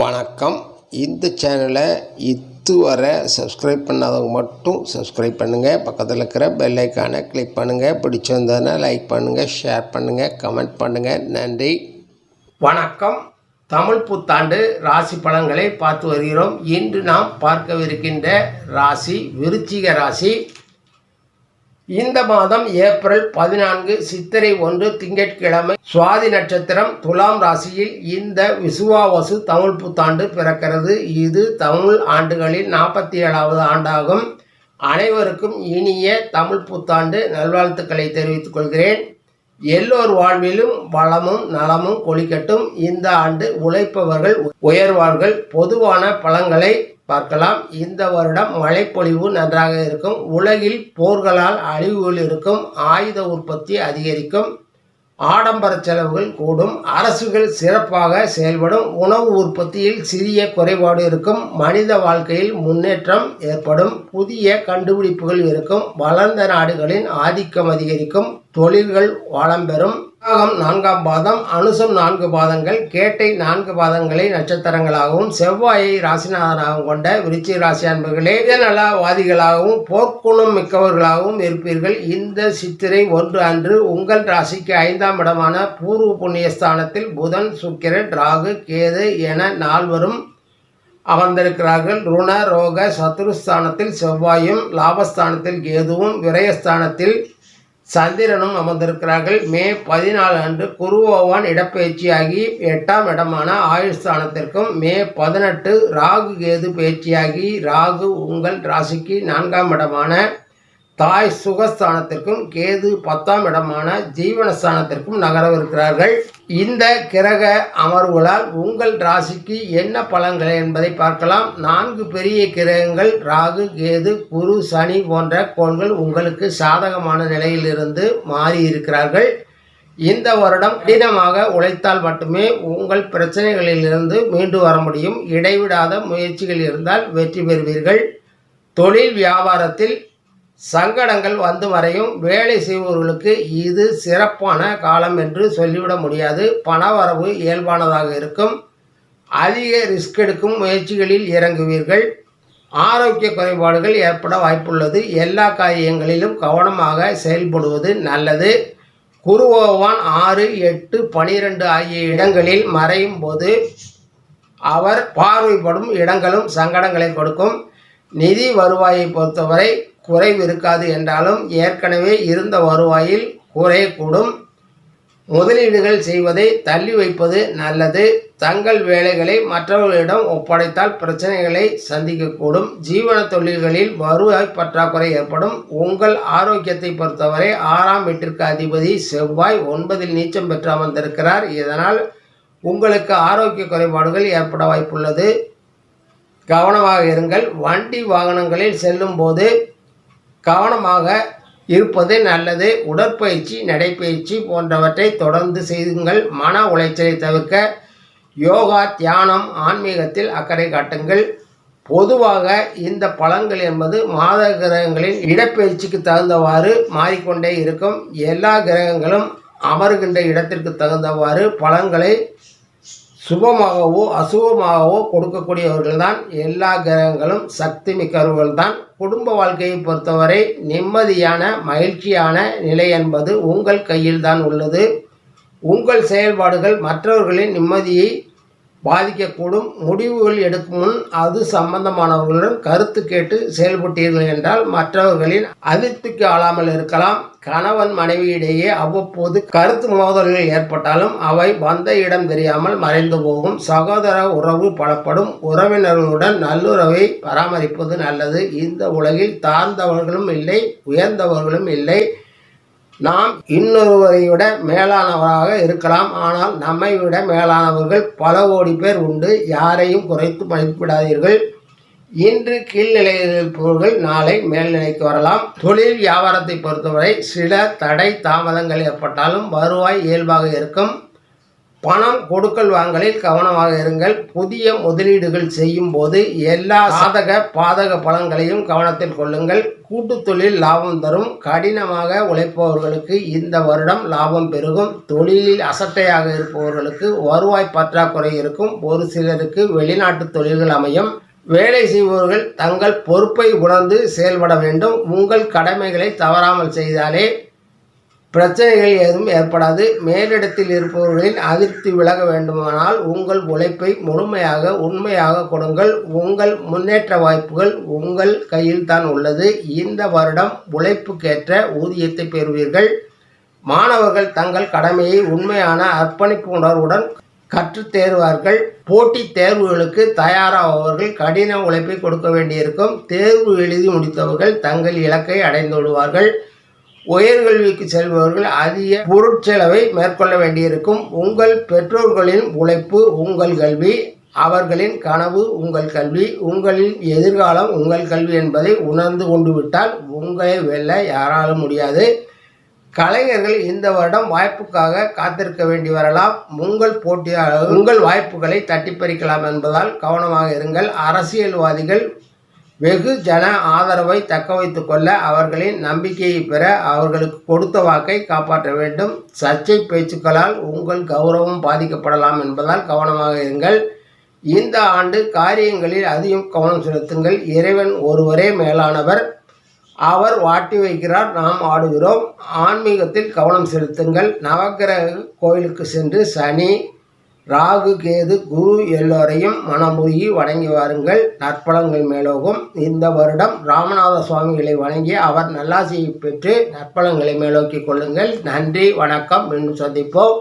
வணக்கம். இந்த சேனலை இதுவரை சப்ஸ்கிரைப் பண்ணாதவங்க மட்டும் சப்ஸ்கிரைப் பண்ணுங்கள் பக்கத்தில் இருக்கிற பெல் ஐக்கானை கிளிக் பண்ணுங்கள் பிடிச்சிருந்ததுன்னா லைக் பண்ணுங்கள் ஷேர் பண்ணுங்கள் கமெண்ட் பண்ணுங்கள் நன்றி. வணக்கம். தமிழ் புத்தாண்டு ராசி பலன்களை பார்த்து வருகிறோம். இன்று நாம் பார்க்கவிருக்கின்ற ராசி விருச்சிக ராசி. இந்த மாதம் ஏப்ரல் பதினான்கு சித்திரை ஒன்று திங்கட்கிழமை சுவாதி நட்சத்திரம் துலாம் ராசியில் இந்த விசுவாவசு தமிழ் புத்தாண்டு பிறக்கிறது. இது தமிழ் ஆண்டுகளில் நாற்பத்தி ஏழாவது ஆண்டாகும். அனைவருக்கும் இனிய தமிழ் புத்தாண்டு. நல்வாழ்த்துக்களை தெரிவித்துக் கொள்கிறேன். எல்லோர் வாழ்விலும் வளமும் நலமும் கொளிக்கட்டும். இந்த ஆண்டு உழைப்பவர்கள் உயர்வார்கள். பொதுவான பழங்களை பார்க்கலாம். இந்த வருடம் மழைப்பொழிவு நன்றாக இருக்கும். உலகில் போர்களால் அழிவுகள் இருக்கும். ஆயுத உற்பத்தி அதிகரிக்கும். ஆடம்பர செலவுகள் கூடும். அரசுகள் சிறப்பாக செயல்படும். உணவு உற்பத்தியில் சிறிய குறைபாடு இருக்கும். மனித வாழ்க்கையில் முன்னேற்றம் ஏற்படும். புதிய கண்டுபிடிப்புகள் இருக்கும். வளர்ந்த நாடுகளின் ஆதிக்கம் அதிகரிக்கும். தொழில்கள் வளம் பெறும். நாகம் நான்காம் பாதம் அனுசம் நான்கு பாதங்கள் கேட்டை நான்கு பாதங்களை நட்சத்திரங்களாகவும் செவ்வாயை ராசிநாதனாகவும் கொண்ட விருச்சிக ராசி அன்பர்களே நலவாதிகளாகவும் போர்க்குணம் மிக்கவர்களாகவும் இருப்பீர்கள். இந்த சித்திரை ஒன்று அன்று உங்கள் ராசிக்கு ஐந்தாம் இடமான பூர்வ புண்ணியஸ்தானத்தில் புதன் சுக்கிரன் ராகு கேது என நால்வரும் அமர்ந்திருக்கிறார்கள். ருண ரோக சத்துருஸ்தானத்தில் செவ்வாயும் லாபஸ்தானத்தில் கேதுவும் விரயஸ்தானத்தில் சந்திரனும் அமர்ந்திருக்கிறார்கள். மே பதினாலு அன்று குருவோவான் இடப்பெயர்ச்சியாகி எட்டாம் இடமான ஆயுள் ஸ்தானத்திற்கும் மே பதினெட்டு ராகு கேது பயிற்சியாகி ராகு உங்கள் ராசிக்கு நான்காம் இடமான தாய் சுகஸ்தானத்திற்கும் கேது பத்தாம் இடமான ஜீவனஸ்தானத்திற்கும் நகரவிருக்கிறார்கள். இந்த கிரக அமர்வுகளால் உங்கள் ராசிக்கு என்ன பலன்கள் என்பதை பார்க்கலாம். நான்கு பெரிய கிரகங்கள் ராகு கேது குரு சனி போன்ற கோள்கள் உங்களுக்கு சாதகமான நிலையிலிருந்து மாறி இருக்கிறார்கள் இந்த வருடம் கடினமாக உழைத்தால் மட்டுமே உங்கள் பிரச்சனைகளிலிருந்து மீண்டு வர முடியும். இடைவிடாத முயற்சிகள் இருந்தால் வெற்றி பெறுவீர்கள். தொழில் வியாபாரத்தில் சங்கடங்கள் வந்து வரையும் வேலை செய்பவர்களுக்கு இது சிறப்பான காலம் என்று சொல்லிவிட முடியாது. பணவரவு இயல்பானதாக இருக்கும். அதிக ரிஸ்க் எடுக்கும் முயற்சிகளில் இறங்குவீர்கள். ஆரோக்கிய குறைபாடுகள் ஏற்பட வாய்ப்புள்ளது. எல்லா காரியங்களிலும் கவனமாக செயல்படுவது நல்லது. குருவோவான் ஆறு எட்டு பனிரெண்டு ஆகிய இடங்களில் மறையும் போது அவர் பார்வைப்படும் இடங்களும் சங்கடங்களை கொடுக்கும். நிதி வருவாயை பொறுத்தவரை குறைவு இருக்காது என்றாலும் ஏற்கனவே இருந்த வருவாயில் குறையக்கூடும் முதலீடுகள் செய்வதை தள்ளி வைப்பது நல்லது. தங்கள் வேலைகளை மற்றவர்களிடம் ஒப்படைத்தால் பிரச்சனைகளை சந்திக்கக்கூடும். ஜீவன தொழில்களில் வருவாய் பற்றாக்குறை ஏற்படும். உங்கள் ஆரோக்கியத்தை பொறுத்தவரை ஆறாம் வீட்டிற்கு அதிபதி செவ்வாய் ஒன்பதில் நீச்சம் பெற்று அமர்ந்திருக்கிறார். இதனால் உங்களுக்கு ஆரோக்கிய குறைபாடுகள் ஏற்பட வாய்ப்புள்ளது. கவனமாக இருங்கள். வண்டி வாகனங்களில் செல்லும்போது கவனமாக இருப்பது நல்லது. உடற்பயிற்சி நடைப்பயிற்சி போன்றவற்றை தொடர்ந்து செய்யுங்கள். மன உளைச்சலை தவிர்க்க யோகா தியானம் ஆன்மீகத்தில் அக்கறை காட்டுங்கள். பொதுவாக இந்த பழங்கள் என்பது மாத கிரகங்களின் இடப்பெயர்ச்சிக்கு தகுந்தவாறு மாறிக்கொண்டே இருக்கும். எல்லா கிரகங்களும் அமருகின்ற இடத்திற்கு தகுந்தவாறு பழங்களை சுபமாகவோ அசுபமாகவோ கொடுக்கக்கூடியவர்கள் தான் எல்லா கிரகங்களும் சக்தி மிக்கவர்கள் தான் குடும்ப வாழ்க்கையை பொறுத்தவரை நிம்மதியான மகிழ்ச்சியான நிலை என்பது உங்கள் கையில் தான் உள்ளது. உங்கள் செயல்பாடுகள் மற்றவர்களின் நிம்மதியை பாதிக்கக்கூடும். முடிவுகள் எடுக்கும் முன் அது சம்பந்தமானவர்களுடன் கருத்து கேட்டு செயல்பட்டீர்கள் என்றால் மற்றவர்களின் அதிருப்திக்கு ஆளாமல் இருக்கலாம். கணவன் மனைவியிடையே அவ்வப்போது கருத்து மோதல்கள் ஏற்பட்டாலும் அவை வந்த இடம் தெரியாமல் மறைந்து போகும். சகோதர உறவு பலப்படும். உறவினர்களுடன் நல்லுறவை பராமரிப்பது நல்லது. இந்த உலகில் தாழ்ந்தவர்களும் இல்லை உயர்ந்தவர்களும் இல்லை. நாம் இன்னொருவரை விட மேலானவராக இருக்கலாம். ஆனால் நம்மை விட மேலானவர்கள் பல கோடி பேர் உண்டு. யாரையும் குறைத்து மதிப்பிடாதீர்கள். இன்று கீழ்நிலையில் இருப்பவர்கள் நாளை மேல்நிலைக்கு வரலாம். தொழில் வியாபாரத்தை பொறுத்தவரை சில தடை தாமதங்கள் ஏற்பட்டாலும் வருவாய் இயல்பாக இருக்கும். பணம் கொடுக்கல் வாங்கலில் கவனமாக இருங்கள். புதிய முதலீடுகள் செய்யும் போது எல்லா சாதக பாதக பலன்களையும் கவனத்தில் கொள்ளுங்கள். கூட்டு தொழில் லாபம் தரும். கடினமாக உழைப்பவர்களுக்கு இந்த வருடம் லாபம் பெருகும். தொழிலில் அசட்டையாக இருப்பவர்களுக்கு வருவாய் பற்றாக்குறை இருக்கும். ஒரு சிலருக்கு வெளிநாட்டு தொழில்கள் அமையும். வேலை செய்பவர்கள் தங்கள் பொறுப்பை உணர்ந்து செயல்பட வேண்டும். உங்கள் கடமைகளை தவறாமல் செய்தாலே பிரச்சனைகள் ஏதும் ஏற்படாது. மேலிடத்தில் இருப்பவர்களின் அதிருப்தி விலக வேண்டுமானால் உங்கள் உழைப்பை முழுமையாக உண்மையாக கொடுங்கள். உங்கள் முன்னேற்ற வாய்ப்புகள் உங்கள் கையில் தான் உள்ளது. இந்த வருடம் உழைப்புக்கேற்ற ஊதியத்தை பெறுவீர்கள். மாணவர்கள் தங்கள் கடமையை உண்மையான அர்ப்பணிப்பு உணர்வுடன் கற்றுத் தேர்வார்கள். போட்டித் தேர்வுகளுக்கு தயாராகவர்கள் கடின உழைப்பை கொடுக்க வேண்டியிருக்கும். தேர்வு எழுதி முடித்தவர்கள் தங்கள் இலக்கை அடைந்து விடுவார்கள். உயர்கல்விக்கு செல்பவர்கள் அதிக பொருட்செலவை மேற்கொள்ள வேண்டியிருக்கும். உங்கள் பெற்றோர்களின் உழைப்பு உங்கள் கல்வி அவர்களின் கனவு உங்கள் கல்வி உங்களின் எதிர்காலம் உங்கள் கல்வி என்பதை உணர்ந்து கொண்டு விட்டால் உங்களை வெல்ல யாராலும் முடியாது. கலைஞர்கள் இந்த வருடம் வாய்ப்புக்காக காத்திருக்க வேண்டி வரலாம். உங்கள் போட்டியாளர்கள் உங்கள் வாய்ப்புகளை தட்டி பறிக்கலாம் என்பதால் கவனமாக இருங்கள். அரசியல்வாதிகள் வெகு ஜன ஆதரவை தக்க வைத்துக் கொள்ள அவர்களின் நம்பிக்கையை பெற அவர்களுக்கு கொடுத்த வாக்கை காப்பாற்ற வேண்டும். சர்ச்சை பேச்சுக்களால் உங்கள் கௌரவம் பாதிக்கப்படலாம் என்பதால் கவனமாக இருங்கள். இந்த ஆண்டு காரியங்களில் அதிகம் கவனம் செலுத்துங்கள். இறைவன் ஒருவரே மேலானவர். அவர் வாட்டி வைக்கிறார் நாம் ஆடுகிறோம். ஆன்மீகத்தில் கவனம் செலுத்துங்கள். நவக்கிரக கோயிலுக்கு சென்று சனி ராகு கேது குரு எல்லோரையும் மனமுருகி வணங்கி வாருங்கள். நற்பலங்கள் மேலோகும். இந்த வருடம் ராமநாத சுவாமிகளை வணங்கி அவர் நல்லாசியை பெற்று நற்பலங்களை மேலோக்கிக் கொள்ளுங்கள். நன்றி வணக்கம். மீண்டும் சந்திப்போம்.